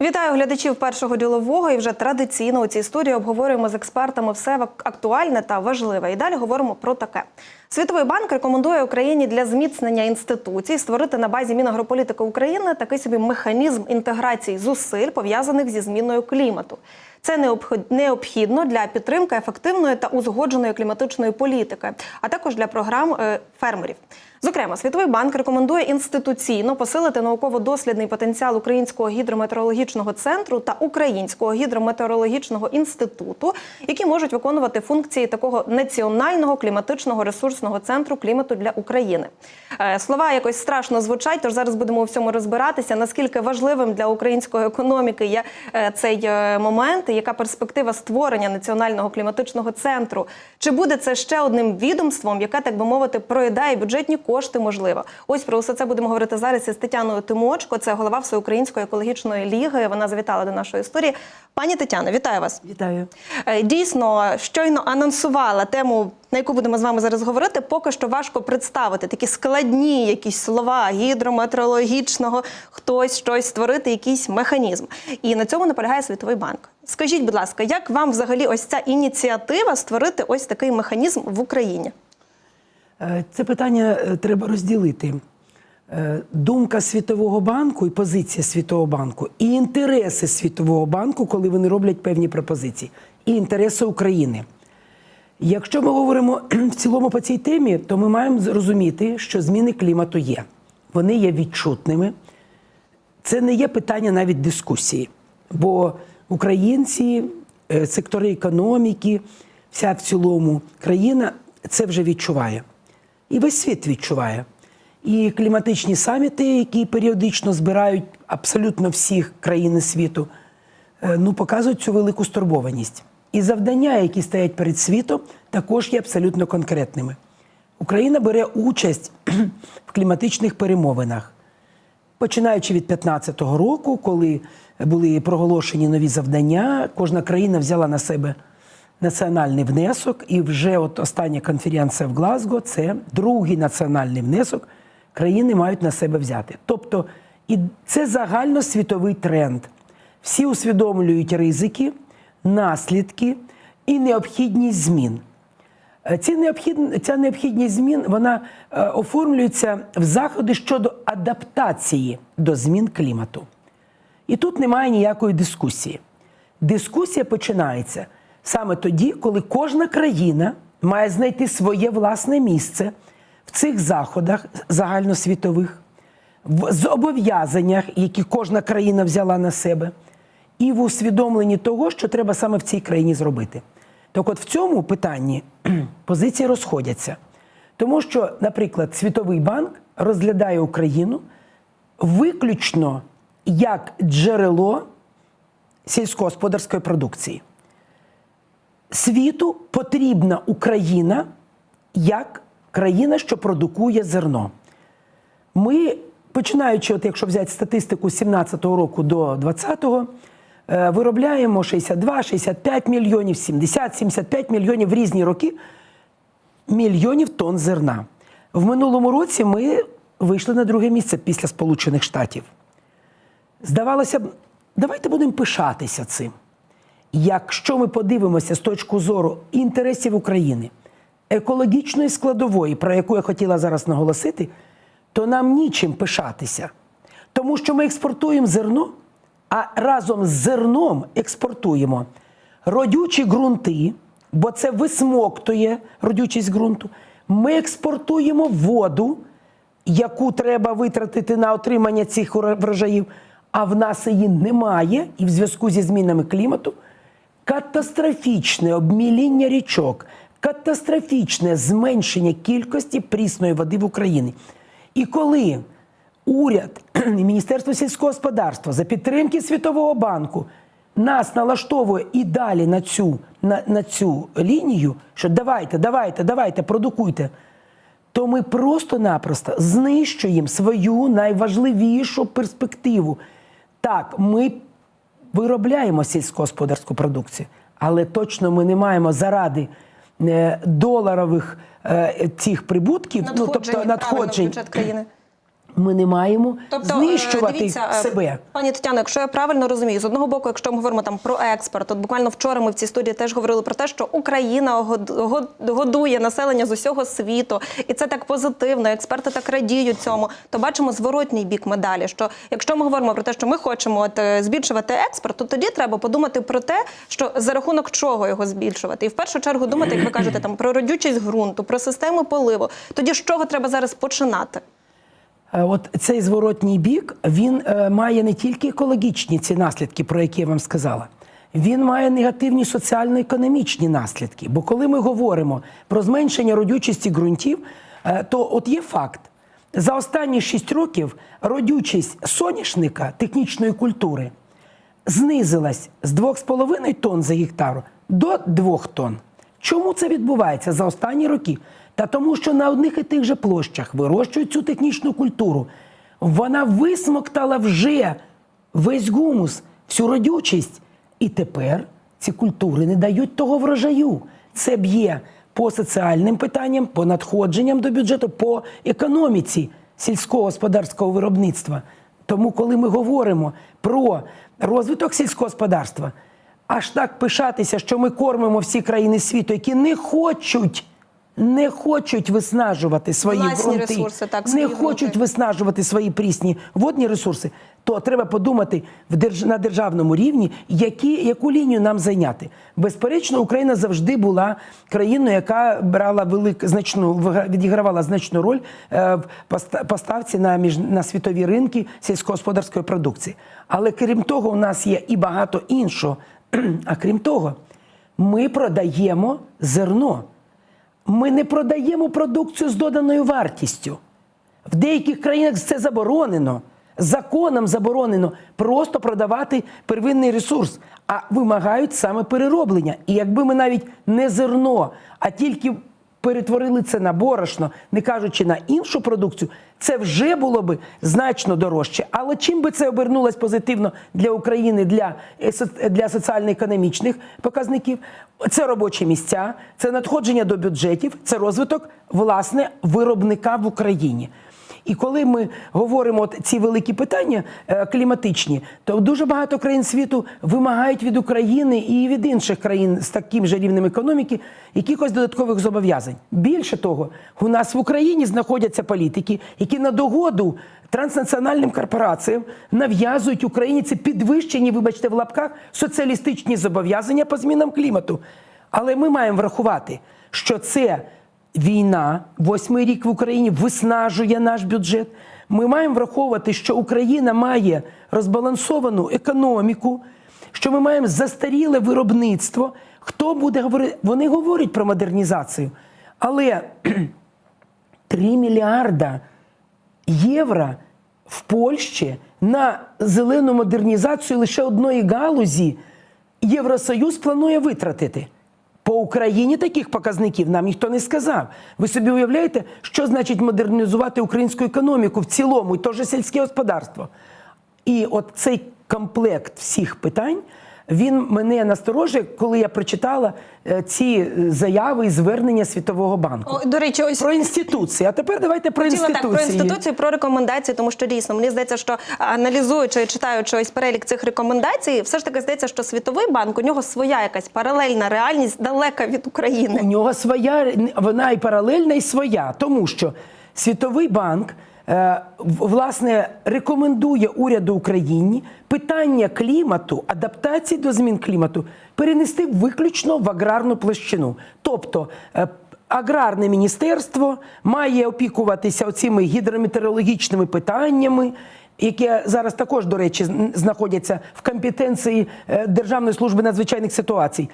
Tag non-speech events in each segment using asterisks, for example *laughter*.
Вітаю глядачів першого ділового. І вже традиційно у цій студії обговорюємо з експертами все актуальне та важливе. І далі говоримо про таке. Світовий банк рекомендує Україні для зміцнення інституцій створити на базі Мінагрополітики України такий собі механізм інтеграції зусиль пов'язаних зі зміною клімату. Це необхідно для підтримки ефективної та узгодженої кліматичної політики, а також для програм е, фермерів. Зокрема, Світовий банк рекомендує інституційно посилити науково-дослідний потенціал Українського гідрометеорологічного центру та Українського гідрометеорологічного інституту, які можуть виконувати функції такого національного кліматичного ресурсного центру клімату для України. Е, Слова якось страшно звучать, тож зараз будемо у всьому розбиратися. Наскільки важливим для української економіки є е, цей е, момент, яка перспектива створення національного кліматичного центру? Чи буде це ще одним відомством, яке, так би мовити, проїдає бюджетні кошти? Можливо, ось про все це будемо говорити зараз із Тетяною Тимочко. Це голова Всеукраїнської екологічної ліги. Вона завітала до нашої історії. Пані Тетяно, вітаю вас. Вітаю. Е, Дійсно, щойно анонсувала тему, на яку будемо з вами зараз говорити. Поки що важко представити такі складні якісь слова гідрометеорологічного, хтось щось створити, якийсь механізм. І на цьому наполягає Світовий банк. Скажіть, будь ласка, як вам взагалі ось ця ініціатива створити ось такий механізм в Україні? Е, Це питання е, треба розділити. Е, Думка Світового банку і позиція Світового банку, і інтереси Світового банку, коли вони роблять певні пропозиції, і інтереси України. Якщо ми говоримо *clears throat* в цілому по цій темі, то ми маємо зрозуміти, що зміни клімату є. Вони є відчутними. Це не є питання навіть дискусії. Бо українці, е, сектори економіки, вся в цілому країна це вже відчуває. І весь світ відчуває. І кліматичні саміти, які періодично збирають абсолютно всіх країн світу, е, ну, показують цю велику стурбованість. І завдання, які стоять перед світом, також є абсолютно конкретними. Україна бере участь *clears throat* в кліматичних перемовинах. Починаючи від 2015 року, коли були проголошені нові завдання, кожна країна взяла на себе національний внесок, і вже от остання конференція в Глазго це другий національний внесок. Країни мають на себе взяти. Тобто, і це загальносвітовий тренд. Всі усвідомлюють ризики, наслідки і необхідність змін. Е, Ці необхідн... Ця необхідність змін вона е, оформлюється в заходи щодо адаптації до змін клімату. І тут немає ніякої дискусії. Дискусія починається саме тоді, коли кожна країна має знайти своє власне місце в цих заходах загальносвітових, в зобов'язаннях, які кожна країна взяла на себе, і в усвідомленні того, що треба саме в цій країні зробити. Так от в цьому питанні *clears throat* позиції розходяться. Тому що, наприклад, Світовий банк розглядає Україну виключно як джерело сільськогосподарської продукції. Світу потрібна Україна як країна, що продукує зерно. Ми, починаючи, от якщо взяти статистику з 17-го року до 20-го, е, виробляємо 62-65 мільйонів, 70-75 мільйонів в різні роки мільйонів тонн зерна. В минулому році ми вийшли на друге місце після Сполучених Штатів. Здавалося б, давайте будемо пишатися цим. Якщо ми подивимося з точки зору інтересів України, екологічної складової, про яку я хотіла зараз наголосити, то нам нічим пишатися. Тому що ми експортуємо зерно, а разом з зерном експортуємо родючі ґрунти, бо це висмоктує родючість ґрунту. Ми експортуємо воду, яку треба витратити на отримання цих врожаїв, а в нас її немає, і в зв'язку зі змінами клімату катастрофічне обміління річок, катастрофічне зменшення кількості прісної води в Україні. І коли уряд *clears throat* і Міністерство сільського господарства за підтримки Світового банку нас налаштовує і далі на цю, на, на цю лінію, що давайте, давайте, давайте, продукуйте, то ми просто-напросто знищуємо свою найважливішу перспективу. Так, ми виробляємо сільськогосподарську продукцію, але точно ми не маємо заради доларових е, цих прибутків, ну тобто надходжень. бюджет країни. Ми не маємо е, знищувати дивіться, е, себе. Пані Тетяно, якщо я правильно розумію, з одного боку, якщо ми говоримо там про експорт, от буквально вчора ми в цій студії теж говорили про те, що Україна год- год- годує населення з усього світу, і це так позитивно. Експерти так радіють цьому. То бачимо зворотній бік медалі. Що якщо ми говоримо про те, що ми хочемо от, е, збільшувати експорт, то тоді треба подумати про те, що за рахунок чого його збільшувати, і в першу чергу думати, як ви кажете, там про родючість ґрунту, про систему поливу. Тоді з чого треба зараз починати? Е, От цей зворотній бік він е, має не тільки екологічні ці наслідки, про які я вам сказала. Він має негативні соціально-економічні наслідки. Бо коли ми говоримо про зменшення родючості ґрунтів, е, то от є факт: за останні 6 років родючість соняшника технічної культури знизилась з 2,5 тонн за гектар до 2 тонн. Чому це відбувається за останні роки? Та тому, що на одних і тих же площах вирощують цю технічну культуру. Вона висмоктала вже весь гумус, всю родючість. І тепер ці культури не дають того врожаю. Це б'є по соціальним питанням, по надходженням до бюджету, по економіці сільського господарського виробництва. Тому, коли ми говоримо про розвиток сільського господарства, аж так пишатися, що ми кормимо всі країни світу, які не хочуть, не хочуть виснажувати свої Власні ресурси, так, не свої хочуть виснажувати свої прісні водні ресурси, то треба подумати в держ... на державному рівні, які, яку лінію нам зайняти. Безперечно, Україна завжди була країною, яка брала велик, значну, відігравала значну роль е, в поста- поставці на, між... на світові ринки сільськогосподарської продукції. Але крім того, у нас є і багато іншого. А крім того, ми продаємо зерно. Ми не продаємо продукцію з доданою вартістю. В деяких країнах це заборонено. Законом заборонено просто продавати первинний ресурс, а вимагають саме перероблення. І якби ми навіть не зерно, а тільки перетворили це на борошно, не кажучи на іншу продукцію, це вже було би значно дорожче. Але чим би це обернулось позитивно для України, для, е, для соціально-економічних показників? Це робочі місця, це надходження до бюджетів, це розвиток власне виробника в Україні. І коли ми говоримо от ці великі питання е, кліматичні, то дуже багато країн світу вимагають від України і від інших країн з таким же рівнем економіки якихось додаткових зобов'язань. Більше того, у нас в Україні знаходяться політики, які на догоду транснаціональним корпораціям нав'язують Україні ці підвищені, вибачте, в лапках соціалістичні зобов'язання по змінам клімату. Але ми маємо врахувати, що це війна, восьмий рік в Україні виснажує наш бюджет. Ми маємо враховувати, що Україна має розбалансовану економіку, що ми маємо застаріле виробництво. Хто буде говорити? Вони говорять про модернізацію, але *clears throat* 3 мільярда євро в Польщі на зелену модернізацію лише одної галузі Євросоюз планує витратити. По Україні таких показників нам ніхто не сказав. Ви собі уявляєте, що значить модернізувати українську економіку в цілому, і теж сільське господарство. І от цей комплект всіх питань. Він мене насторожує, коли я прочитала е, ці е, заяви і звернення Світового банку О, до речі, ось про інституції. А тепер давайте про Хотіла так про інституцію, про рекомендації, тому що дійсно мені здається, що аналізуючи і читаючи ось перелік цих рекомендацій, все ж таки здається, що світовий банк у нього своя якась паралельна реальність далека від України. У нього своя, вона і паралельна, і своя, тому що Світовий банк власне рекомендує уряду України питання клімату, адаптації до змін клімату перенести виключно в аграрну площину. Тобто е, аграрне міністерство має опікуватися оцими гідрометеорологічними питаннями. Які зараз також, до речі, знаходяться в компетенції е, Державної служби надзвичайних ситуацій.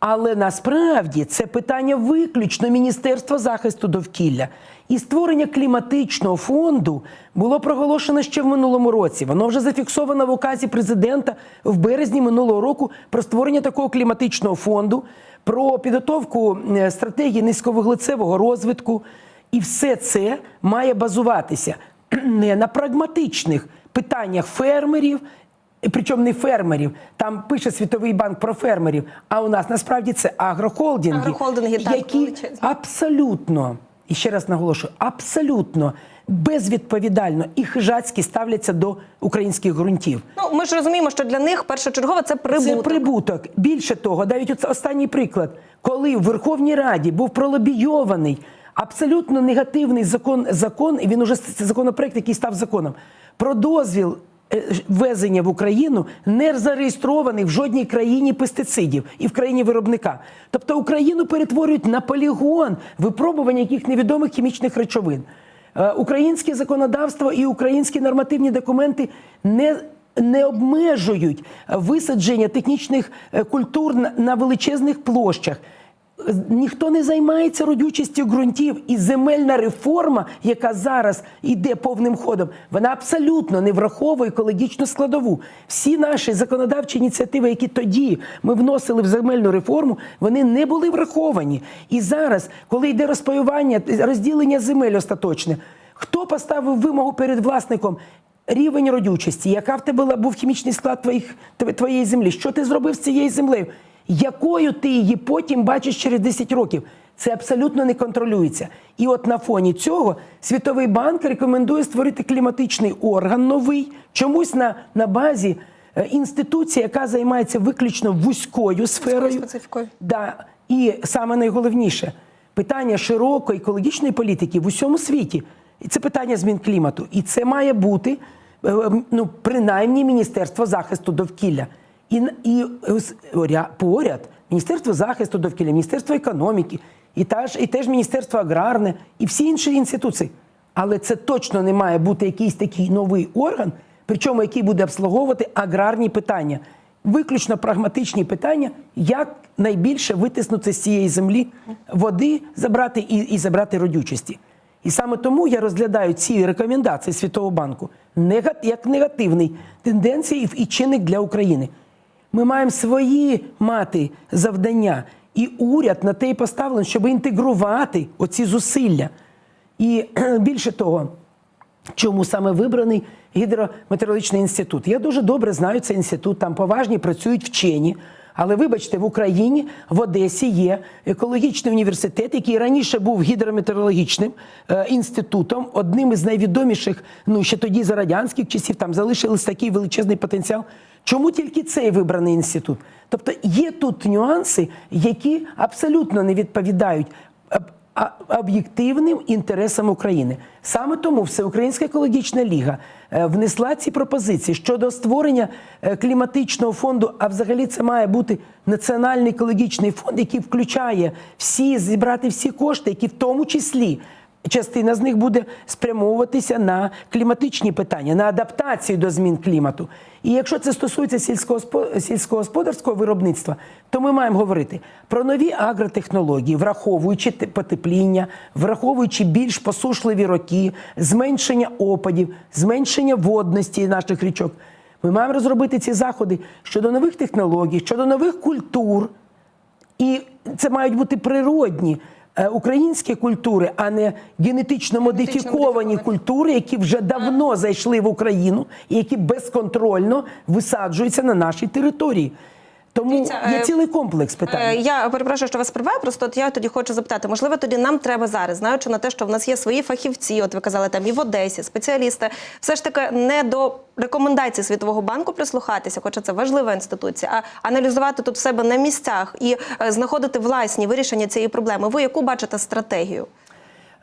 Але насправді це питання виключно Міністерства захисту довкілля. І створення кліматичного фонду було проголошено ще в минулому році. Воно вже зафіксовано в указі президента в березні минулого року про створення такого кліматичного фонду, про підготовку е, стратегії низьковуглецевого розвитку. І все це має базуватися *clears throat* не на прагматичних питаннях фермерів, Причому не фермерів. Там пише Світовий банк про фермерів. А у нас насправді це агрохолдинги, Агрохолдинги, які величезні. абсолютно, і ще раз наголошую, абсолютно безвідповідально і хижацьки ставляться до українських ґрунтів. Ну ми ж розуміємо, що для них першочергово це прибуток. Це прибуток. Більше того, навіть оце останній приклад, коли в Верховній Раді був пролобійований абсолютно негативний закон, закон, і він уже це законопроект, який став законом, про дозвіл. Е, Ввезення в Україну не зареєстрованих в жодній країні пестицидів і в країні виробника. Тобто Україну перетворюють на полігон випробування яких невідомих хімічних речовин. Е, Українське законодавство і українські нормативні документи не не обмежують висадження технічних е, культур на величезних площах. Ніхто не займається родючістю ґрунтів, і земельна реформа, яка зараз йде повним ходом, вона абсолютно не враховує екологічну складову. Всі наші законодавчі ініціативи, які тоді ми вносили в земельну реформу, вони не були враховані. І зараз, коли йде розпаювання, розділення земель остаточне, хто поставив вимогу перед власником? Рівень родючості, яка в тебе був хімічний склад твоїх, твоєї землі, що ти зробив з цією землею, якою ти її потім бачиш через 10 років. Це абсолютно не контролюється. І от на фоні цього Світовий банк рекомендує створити кліматичний орган новий, чомусь на, на базі е, інституції, яка займається виключно вузькою сферою. специфікою. Да. І саме найголовніше питання широкої екологічної політики в усьому світі. І це питання змін клімату. І це має бути е, ну, принаймні Міністерство захисту довкілля. І, і ря- поряд Міністерство захисту довкілля, Міністерство економіки, і, та ж, і теж Міністерство аграрне, і всі інші інституції. Але це точно не має бути якийсь такий новий орган, причому який буде обслуговувати аграрні питання виключно прагматичні питання, як найбільше витиснути з цієї землі води, забрати і, і забрати родючості. І саме тому я розглядаю ці рекомендації Світового банку як негативний тенденції і чинник для України. Ми маємо свої мати завдання, і уряд на те й поставлений, щоб інтегрувати оці зусилля. І *clears throat* більше того, чому саме вибраний гідрометеорологічний інститут. Я дуже добре знаю цей інститут, там поважні працюють вчені. Але вибачте, в Україні в Одесі є екологічний університет, який раніше був гідрометеорологічним е, інститутом, одним із найвідоміших, ну ще тоді за радянських часів, там залишились такий величезний потенціал. Чому тільки цей вибраний інститут? Тобто є тут нюанси, які абсолютно не відповідають е, об'єктивним інтересам України. Саме тому Всеукраїнська екологічна ліга е, внесла ці пропозиції щодо створення е, кліматичного фонду. А взагалі це має бути національний екологічний фонд, який включає всі зібрати всі кошти, які в тому числі. Частина з них буде спрямовуватися на кліматичні питання, на адаптацію до змін клімату. І якщо це стосується сільськогоспо- сільськогосподарського виробництва, то ми маємо говорити про нові агротехнології, враховуючи потепління, враховуючи більш посушливі роки, зменшення опадів, зменшення водності наших річок. Ми маємо розробити ці заходи щодо нових технологій, щодо нових культур. І це мають бути природні українські культури, а не генетично модифіковані модифіковані. культури, які вже давно зайшли в Україну і які безконтрольно висаджуються на нашій території. Тому Дивіться, є е, цілий комплекс питань. Е, Я перепрошую, що вас прибаю. Просто от я тоді хочу запитати, можливо, тоді нам треба зараз, знаючи на те, що в нас є свої фахівці, от ви казали там і в Одесі, спеціалісти, все ж таки не до рекомендацій Світового банку прислухатися, хоча це важлива інституція, а аналізувати тут в себе на місцях і е, знаходити власні вирішення цієї проблеми. Ви яку бачите стратегію?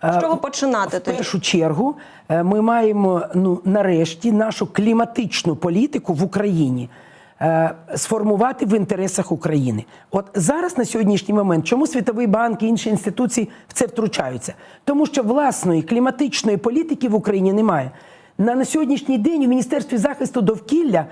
З чого починати В першу чергу ми маємо ну нарешті нашу кліматичну політику в Україні. Е, Сформувати в інтересах України, от зараз на сьогоднішній момент, чому Світовий банк і інші інституції в це втручаються? Тому що власної кліматичної політики в Україні немає. На, на сьогоднішній день у Міністерстві захисту довкілля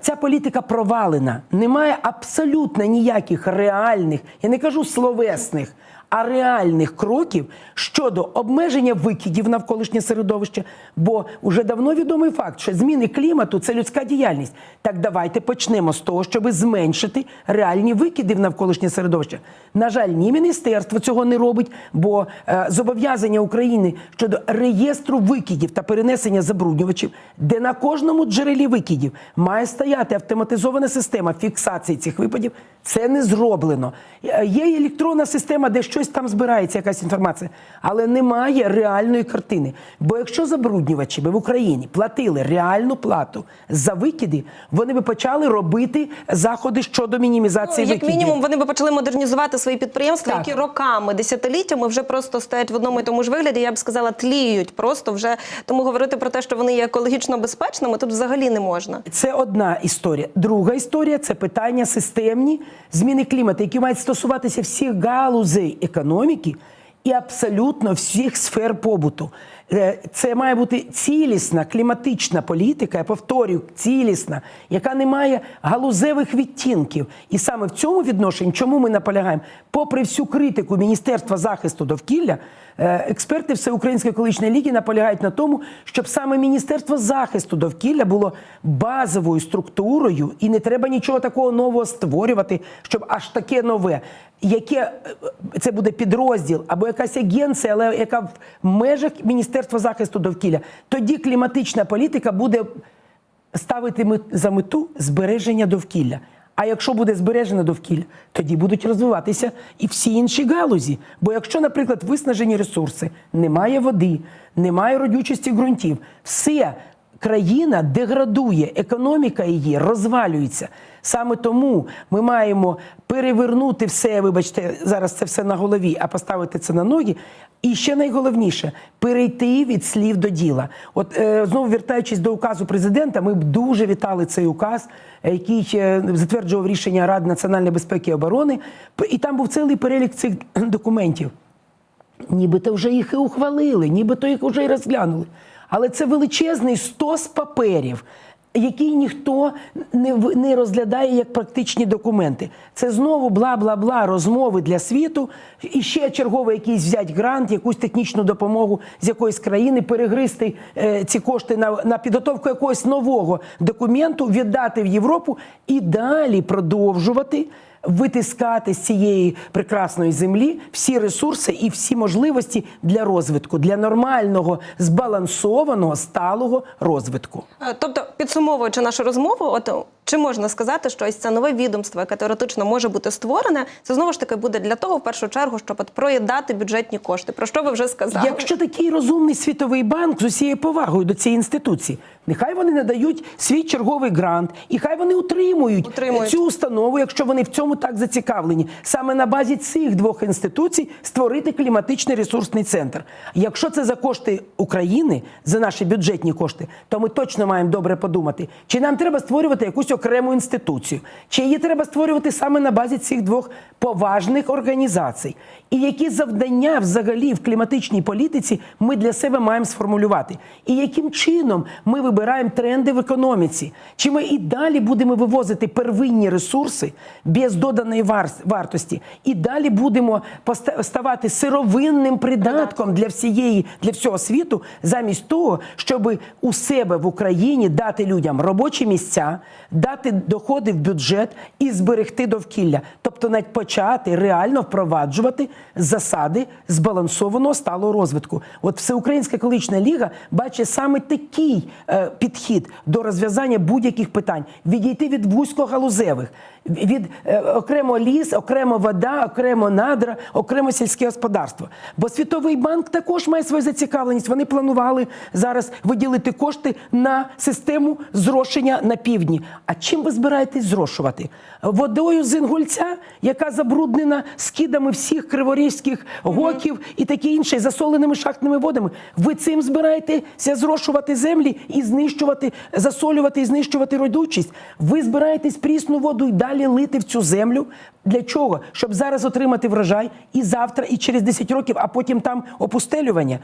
ця політика провалена. Немає абсолютно ніяких реальних, я не кажу словесних, а реальних кроків щодо обмеження викидів навколишнє середовище. Бо вже давно відомий факт, що зміни клімату це людська діяльність. Так давайте почнемо з того, щоб зменшити реальні викиди в навколишнє середовище. На жаль, ні міністерство цього не робить, бо е, зобов'язання України щодо реєстру викидів та перенесення забруднювачів, де на кожному джерелі викидів має стояти автоматизована система фіксації цих випадів. Це не зроблено. Е, Є електронна система, де щось там збирається, якась інформація, але немає реальної картини. Бо якщо забруднювачі би в Україні платили реальну плату за викиди, вони би почали робити заходи щодо мінімізації Ну, як викидів. мінімум, вони би почали модернізувати свої підприємства, Так. які роками, десятиліттями вже просто стоять в одному і тому ж вигляді. Я б сказала, тліють просто вже. Тому говорити про те, що вони є екологічно безпечними, тут взагалі не можна. Це одна історія. Друга історія це питання системні зміни клімату, які мають стосуватися всіх галузей економіки і абсолютно всіх сфер побуту. Е, Це має бути цілісна кліматична політика, я повторюю, цілісна, яка не має галузевих відтінків. І саме в цьому відношенні, чому ми наполягаємо, попри всю критику Міністерства захисту довкілля, е, експерти Всеукраїнської екологічної ліги наполягають на тому, щоб саме Міністерство захисту довкілля було базовою структурою, і не треба нічого такого нового створювати, щоб аж таке нове. Яке е, це буде підрозділ або якась агенція, але яка в межах Міністерства захисту довкілля, тоді кліматична політика буде ставити за мету збереження довкілля. А якщо буде збережено довкілля, тоді будуть розвиватися і всі інші галузі. Бо якщо, наприклад, виснажені ресурси, немає води, немає родючості ґрунтів, все країна деградує, економіка її розвалюється. Саме тому ми маємо перевернути все, вибачте, зараз це все на голові, а поставити це на ноги. І ще найголовніше перейти від слів до діла. От е, знову вертаючись до указу президента, ми б дуже вітали цей указ, е, який е, затверджував рішення Ради національної безпеки і оборони. І там був цілий перелік цих документів. Нібито вже їх і ухвалили, нібито їх вже і розглянули. Але це величезний стос паперів, який ніхто не, не розглядає як практичні документи. Це знову бла-бла-бла розмови для світу. І ще черговий якийсь взяти грант, якусь технічну допомогу з якоїсь країни, перегризти е, ці кошти на, на підготовку якогось нового документу, віддати в Європу і далі продовжувати витискати з цієї прекрасної землі всі ресурси і всі можливості для розвитку, для нормального, збалансованого, сталого розвитку. Е, Тобто, підсумовуючи нашу розмову, от чи можна сказати, що ось це нове відомство, яке теоретично може бути створене, це знову ж таки буде для того, в першу чергу, щоб от проїдати бюджетні кошти. Про що ви вже сказали? Якщо такий розумний світовий банк з усією повагою до цієї інституції, нехай вони надають свій черговий грант, і хай вони утримують, Утримують. цю установу, якщо вони в цьому так зацікавлені, саме на базі цих двох інституцій створити кліматичний ресурсний центр. Якщо це за кошти України, за наші бюджетні кошти, то ми точно маємо добре подумати, чи нам треба створювати якусь окрему інституцію, чи її треба створювати саме на базі цих двох поважних організацій, і які завдання взагалі в кліматичній політиці ми для себе маємо сформулювати, і яким чином ми вибираємо тренди в економіці, чи ми і далі будемо вивозити первинні ресурси без доданої вартості, і далі будемо ставати сировинним придатком для всієї для всього світу, замість того, щоб у себе в Україні дати людям робочі місця, дати доходи в бюджет і зберегти довкілля, тобто навіть почати реально впроваджувати засади збалансованого сталого розвитку. От Всеукраїнська екологічна ліга бачить саме такий е, підхід до розв'язання будь-яких питань, відійти від вузькогалузевих, від е, окремо ліс, окремо вода, окремо надра, окремо сільське господарство. Бо Світовий банк також має свою зацікавленість. Вони планували зараз виділити кошти на систему зрошення на півдні. А чим ви збираєтесь зрошувати? Водою з Інгульця, яка забруднена скидами всіх криворізьких гоків і таке інше, засоленими шахтними водами. Ви цим збираєтеся зрошувати землі і знищувати, засолювати і знищувати родючість. Ви збираєтесь прісну воду і далі лити в цю землю. Для чого? Щоб зараз отримати врожай і завтра, і через 10 років, а потім там опустелювання.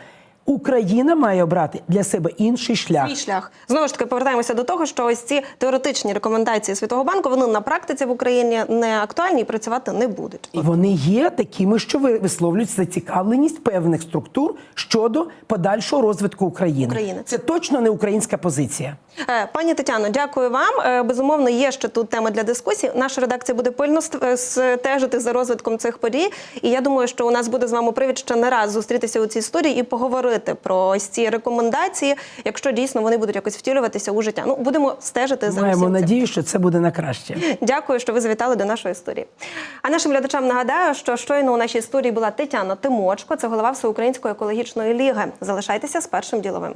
Україна має обрати для себе інший шлях. Свій шлях знову ж таки повертаємося до того, що ось ці теоретичні рекомендації Світового банку вони на практиці в Україні не актуальні і працювати не будуть. І вони є такими, що ви- висловлюють зацікавленість певних структур щодо подальшого розвитку України. України. Це точно не українська позиція. Е, Пані Тетяно, дякую вам. Е, Безумовно, є ще тут тема для дискусії. Наша редакція буде пильно е, стежити за розвитком цих подій. І я думаю, що у нас буде з вами привід ще не раз зустрітися у цій студії і поговорити говорити про ось ці рекомендації, якщо дійсно вони будуть якось втілюватися у життя. Ну будемо стежити за Маємо надію, що це буде на краще. Дякую, що ви завітали до нашої студії. А нашим глядачам нагадаю, що щойно у нашій студії була Тетяна Тимочко, це голова Всеукраїнської екологічної ліги. Залишайтеся з першим діловим.